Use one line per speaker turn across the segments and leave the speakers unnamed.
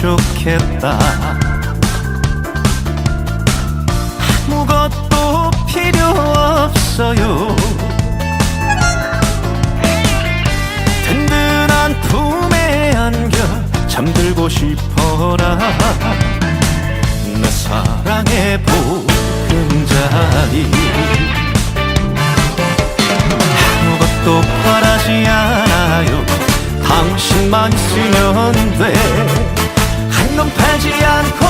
좋겠다. 아무것도 필요 없어요. 든든한 품에 안겨 잠들고 싶어라. 내 사랑의 보금자리. 아무것도 바라지 않아요. 당신만 있으면 돼 팔지 않고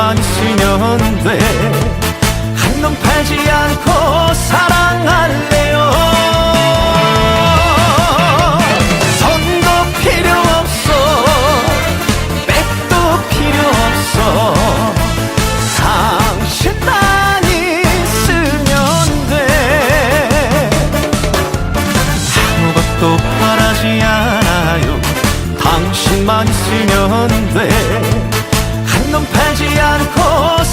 당신만 있으면 돼 한눈 팔지 않고 사랑할래요. 손도 필요 없어. 백도 필요 없어. 당신만 있으면 돼. 아무것도 바라지 않아요. 당신만 있으면 돼 한눈 팔지 않고